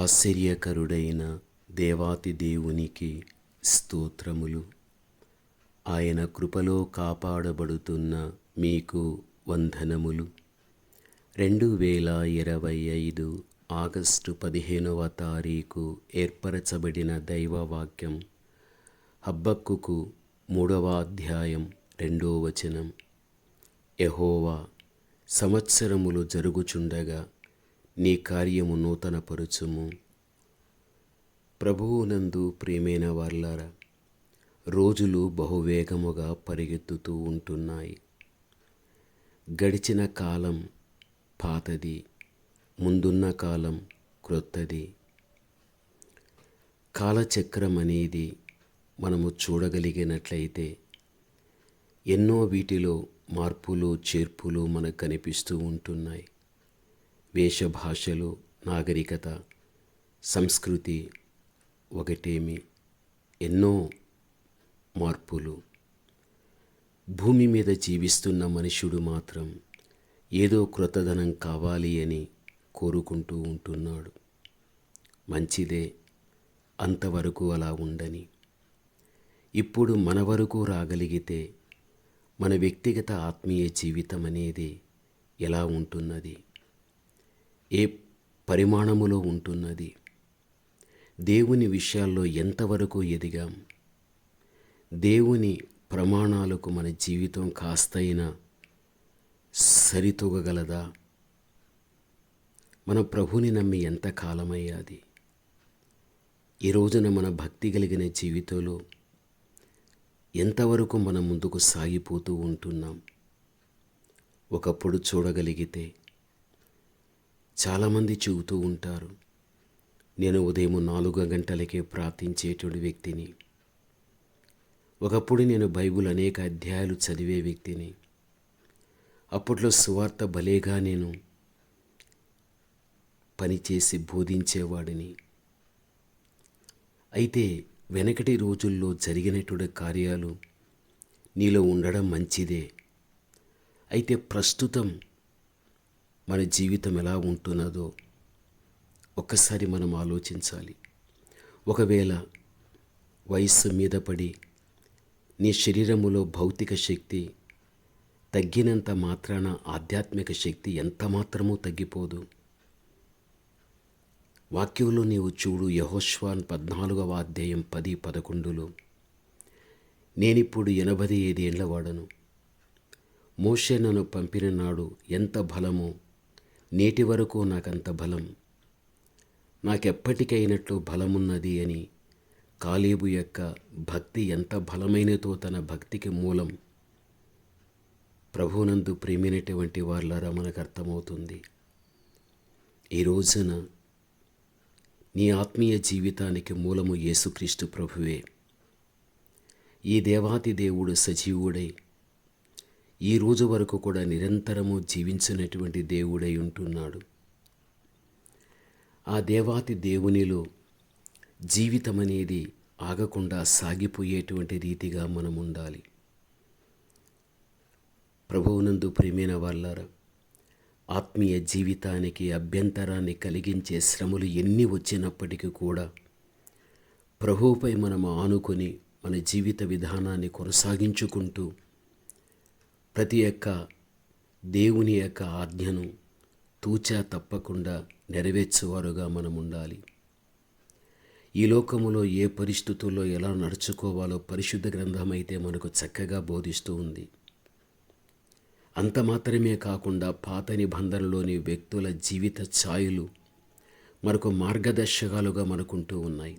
ఆశ్చర్యకరుడైన దేవాతి దేవునికి స్తోత్రములు. ఆయన కృపలో కాపాడబడుతున్న మీకు వందనములు. రెండు వేల ఇరవై ఐదు ఆగస్టు పదిహేనవ తారీఖు ఏర్పరచబడిన దైవవాక్యం హబ్బక్కుకు మూడవ అధ్యాయం రెండో వచనం. యహోవా సంవత్సరములు జరుగుచుండగా నీ కార్యము నూతనపరుచుము. ప్రభువునందు ప్రేమైన వార్లారా రోజులు బహువేగముగా పరిగెత్తుతూ ఉంటున్నాయి. గడిచిన కాలం పాతది ముందున్న కాలం క్రొత్తది. కాలచక్రం అనేది మనము చూడగలిగినట్లయితే ఎన్నో వీటిలో మార్పులు చేర్పులు మనకు కనిపిస్తూ ఉంటున్నాయి. వేషభాషలు నాగరికత సంస్కృతి ఒకటేమి? ఎన్నో మార్పులు. భూమి మీద జీవిస్తున్న మనుషుడు మాత్రం ఏదో క్రొత్తదనం కావాలి అని కోరుకుంటూ ఉంటున్నాడు. మంచిదే అంతవరకు అలా ఉండని. ఇప్పుడు మన వరకు రాగలిగితే మన వ్యక్తిగత ఆత్మీయ జీవితం అనేది ఎలా ఉంటున్నది? ఏ పరిమాణములో ఉంటున్నది? దేవుని విషయాల్లో ఎంతవరకు ఎదిగాం? దేవుని ప్రమాణాలకు మన జీవితం కాస్తైనా సరితూగగలదా? మన ప్రభుని నమ్మి ఎంత కాలమయ్యాది? ఈ రోజున మన భక్తి కలిగిన జీవితంలో ఎంతవరకు మనం ముందుకు సాగిపోతూ ఉంటున్నాం? ఒకప్పుడు చూడగలిగితే చాలామంది చెబుతూ ఉంటారు నేను ఉదయం నాలుగు గంటలకే ప్రార్థించేటువంటి వ్యక్తిని. ఒకప్పుడు నేను బైబిల్ అనేక అధ్యాయాలు చదివే వ్యక్తిని. అప్పట్లో సువార్త భలేగా నేను పనిచేసి బోధించేవాడిని. అయితే వెనకటి రోజుల్లో జరిగినటువంటి కార్యాలు నీలో ఉండడం మంచిదే. అయితే ప్రస్తుతం మన జీవితం ఎలా ఉంటున్నదో ఒక్కసారి మనం ఆలోచించాలి. ఒకవేళ వయస్సు మీద పడి నీ శరీరములో భౌతిక శక్తి తగ్గినంత మాత్రాన ఆధ్యాత్మిక శక్తి ఎంత మాత్రమూ తగ్గిపోదు. వాక్యంలో నీవు చూడు యహోష్వాన్ పద్నాలుగవ అధ్యాయం పది పదకొండులో నేనిప్పుడు ఎనభై ఐదేళ్ళ వాడను. మోషే నన్ను పంపిన నాడు ఎంత బలమో నేటి వరకు నాకంత బలం. నాకెప్పటికైనట్లు బలమున్నది అని కాలేబు యొక్క భక్తి ఎంత బలమైనదో తన భక్తికి మూలం. ప్రభునందు ప్రేమినటువంటి వాళ్ళరా మనకు అర్థమవుతుంది ఈ రోజున నీ ఆత్మీయ జీవితానికి మూలము యేసుక్రీస్తు ప్రభువే. ఈ దేవాతి దేవుడు సజీవుడై ఈ రోజు వరకు కూడా నిరంతరము జీవించినటువంటి దేవుడై ఉంటున్నాడు. ఆ దేవాతి దేవునిలో జీవితం అనేది ఆగకుండా సాగిపోయేటువంటి రీతిగా మనం ఉండాలి ప్రభువునందు ప్రేమైన వాళ్ళారా ఆత్మీయ జీవితానికి అభ్యంతరాన్ని కలిగించే శ్రమలు ఎన్ని వచ్చినప్పటికీ కూడా ప్రభువుపై మనం ఆనుకొని మన జీవిత విధానాన్ని కొనసాగించుకుంటూ ప్రతి యొక్క దేవుని యొక్క ఆజ్ఞను తూచా తప్పకుండా నెరవేర్చేవారుగా మనం ఉండాలి. ఈ లోకములో ఏ పరిస్థితుల్లో ఎలా నడుచుకోవాలో పరిశుద్ధ గ్రంథం అయితే మనకు చక్కగా బోధిస్తూ ఉంది. అంత మాత్రమే కాకుండా పాత నిబంధనలోని వ్యక్తుల జీవిత ఛాయలు మనకు మార్గదర్శకాలుగా మనకుంటూ ఉన్నాయి.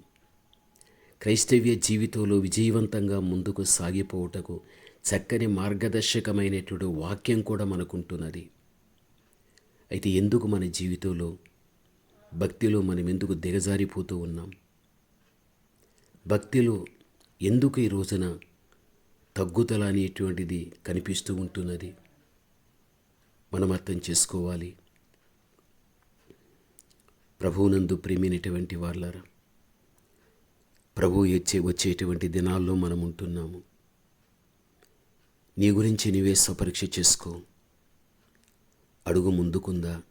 క్రైస్తవ్య జీవితంలో విజయవంతంగా ముందుకు సాగిపోవుటకు చక్కని మార్గదర్శకమైనటువంటి వాక్యం కూడా మనకుంటున్నది. అయితే ఎందుకు మన జీవితంలో భక్తిలో మనం ఎందుకు దిగజారిపోతూ ఉన్నాం? భక్తిలో ఎందుకు ఈ రోజున తగ్గుదల అనేటువంటిది కనిపిస్తూ ఉంటున్నది? మనం అర్థం చేసుకోవాలి. ప్రభువునందు ప్రేమినటువంటి వాళ్ళారా ప్రభు వచ్చే వచ్చేటువంటి దినాల్లో మనం ఉంటున్నాము నీ గురించి నీవే స్వపరీక్ష చేసుకో. అడుగు ముందుకుందా?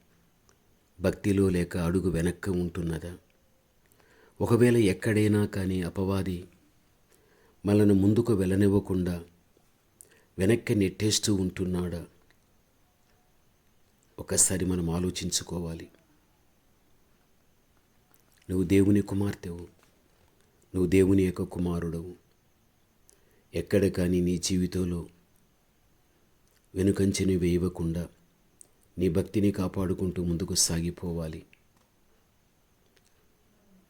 భక్తిలో లేక అడుగు వెనక్కి ఉంటున్నదా? ఒకవేళ ఎక్కడైనా కానీ అపవాది మనల్ని ముందుకు వెళ్ళనివ్వకుండా వెనక్కి నెట్టేస్తూ ఉంటున్నాడా? ఒకసారి మనం ఆలోచించుకోవాలి. నువ్వు దేవుని కుమార్తెవు. నువ్వు దేవుని యొక్క కుమారుడవు. ఎక్కడ కానీ నీ జీవితంలో వెనుకంచెని వేయకుండా నీ భక్తిని కాపాడుకుంటూ ముందుకు సాగిపోవాలి.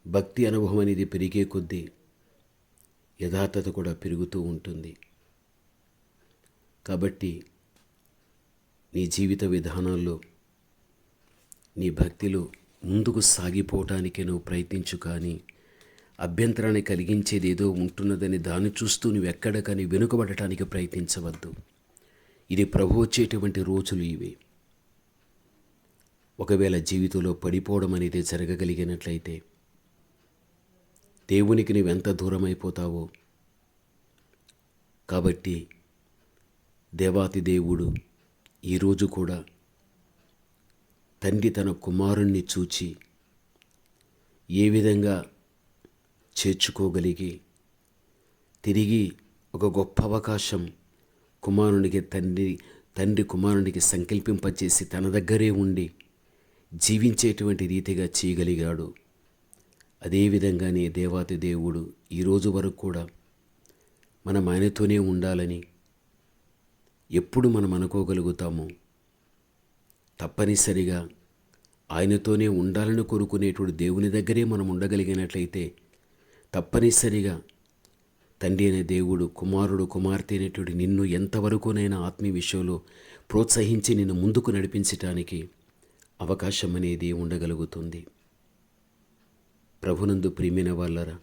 భక్తి అనుభవం అనేది పెరిగే కొద్దీ యథార్థత కూడా పెరుగుతూ ఉంటుంది. కాబట్టి నీ జీవిత విధానాల్లో నీ భక్తిలో ముందుకు సాగిపోవటానికే నువ్వు ప్రయత్నించు కానీ అభ్యంతరాన్ని కలిగించేది ఏదో ఉంటున్నదని దాన్ని చూస్తూ నువ్వు ఎక్కడ కానీ వెనుకబడటానికి ప్రయత్నించవద్దు. ఇది ప్రభు వచ్చేటువంటి రోజులు ఇవి. ఒకవేళ జీవితంలో పడిపోవడం అనేది జరగగలిగినట్లయితే దేవునికి నువ్వెంత దూరం అయిపోతావో కాబట్టి దేవాతి దేవుడు ఈరోజు కూడా తండ్రి తన కుమారుణ్ణి చూచి ఏ విధంగా చేర్చుకోగలిగి తిరిగి ఒక గొప్ప అవకాశం కుమారునికి తండ్రి తండ్రి కుమారునికి సంకల్పింపచేసి తన దగ్గరే ఉండి జీవించేటువంటి రీతిగా చేయగలిగాడు. అదేవిధంగానే దేవాతి దేవుడు ఈరోజు వరకు కూడా మనం ఆయనతోనే ఉండాలని ఎప్పుడు మనం అనుకోగలుగుతామో తప్పనిసరిగా ఆయనతోనే ఉండాలని కోరుకునేటువంటి దేవుని దగ్గరే మనం ఉండగలిగినట్లయితే తప్పనిసరిగా తండ్రి అనే దేవుడు కుమారుడు కుమార్తె అనేటువంటి నిన్ను ఎంతవరకునైనా ఆత్మీయ విషయంలో ప్రోత్సహించి నిన్ను ముందుకు నడిపించటానికి అవకాశం అనేది ఉండగలుగుతుంది. ప్రభునందు ప్రియమైన వాళ్ళరా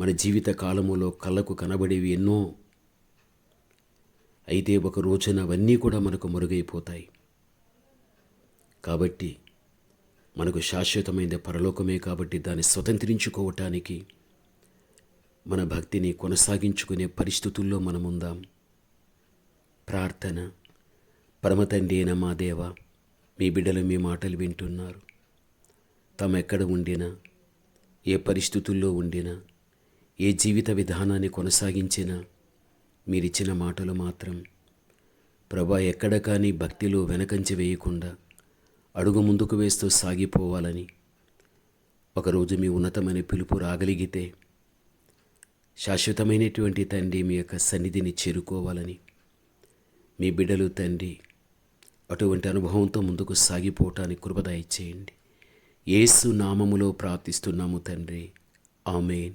మన జీవిత కాలములో కళ్ళకు కనబడేవి ఎన్నో. అయితే ఒక రోజున అవన్నీ కూడా మనకు మరుగైపోతాయి. కాబట్టి మనకు శాశ్వతమైన పరలోకమే కాబట్టి దాన్ని స్వతంత్రించుకోవటానికి మన భక్తిని కొనసాగించుకునే పరిస్థితుల్లో మనముందాం. ప్రార్థన. పరమతండి అయిన మా దేవ మీ బిడ్డలు మీ మాటలు వింటున్నారు. తమ ఎక్కడ ఉండినా ఏ పరిస్థితుల్లో ఉండినా ఏ జీవిత విధానాన్ని కొనసాగించినా మీరిచ్చిన మాటలు మాత్రం ప్రభా ఎక్కడ కానీ భక్తిలో వెనకంచి వేయకుండా అడుగు ముందుకు వేస్తూ సాగిపోవాలని ఒకరోజు మీ ఉన్నతమైన పిలుపు రాగలిగితే శాశ్వతమైనటువంటి తండ్రి మీ యొక్క సన్నిధిని చేరుకోవాలని. మీ బిడ్డలు తండ్రి అటువంటి అనుభవంతో ముందుకు సాగిపోవటానికి కృపద ఇచ్చేయండి ఏసు నామములో ప్రార్థిస్తున్నాము తండ్రి. ఆమెన్.